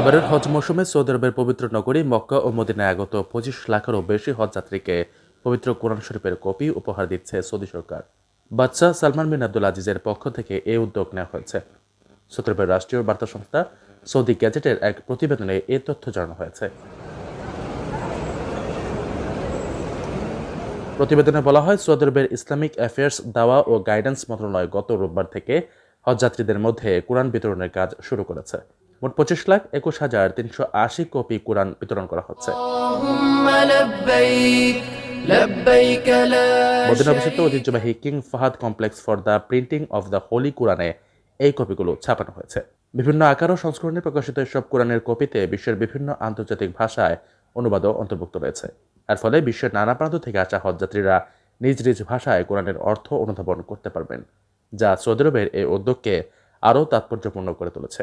এবারের হজ মৌসুমে সৌদি আরবের পবিত্র নগরী মক্কা ও মদিনায় আগত পঁচিশ লাখেরও বেশি হজযাত্রীকে পবিত্র কোরআন শরীফের কপি উপহার দিচ্ছে সৌদি সরকার। বাদশাহ সালমান বিন আব্দুল আজিজের পক্ষ থেকে এই উদ্যোগ নেওয়া হয়েছে। সৌদি আরবের রাষ্ট্রীয় বার্তা সংস্থা সৌদি গ্যাজেটের এক প্রতিবেদনে এ তথ্য জানানো হয়েছে। প্রতিবেদনে বলা হয়, সৌদি আরবের ইসলামিক অ্যাফেয়ার্স দাওয়া ও গাইডেন্স মন্ত্রণালয় গত রোববার থেকে হজযাত্রীদের মধ্যে কোরআন বিতরণের কাজ শুরু করেছে। মোট পঁচিশ লাখ একুশ হাজার তিনশো আশি কপি কোরআন বিতরণ করা হচ্ছে। ঐতিহ্যবাহী King Fahad Complex for the printing of the Holy কোরআনে এই কপিগুলো ছাপানো হয়েছে। বিভিন্ন আকার ও সংস্করণে প্রকাশিত এসব কোরআনের কপিতে বিশ্বের বিভিন্ন আন্তর্জাতিক ভাষায় অনুবাদও অন্তর্ভুক্ত রয়েছে। এর ফলে বিশ্বের নানা প্রান্ত থেকে আসা হজযাত্রীরা নিজ নিজ ভাষায় কোরআনের অর্থ অনুধাবন করতে পারবেন যা সৌদি আরবের এই উদ্যোগকে আরও তাৎপর্যপূর্ণ করে তুলেছে।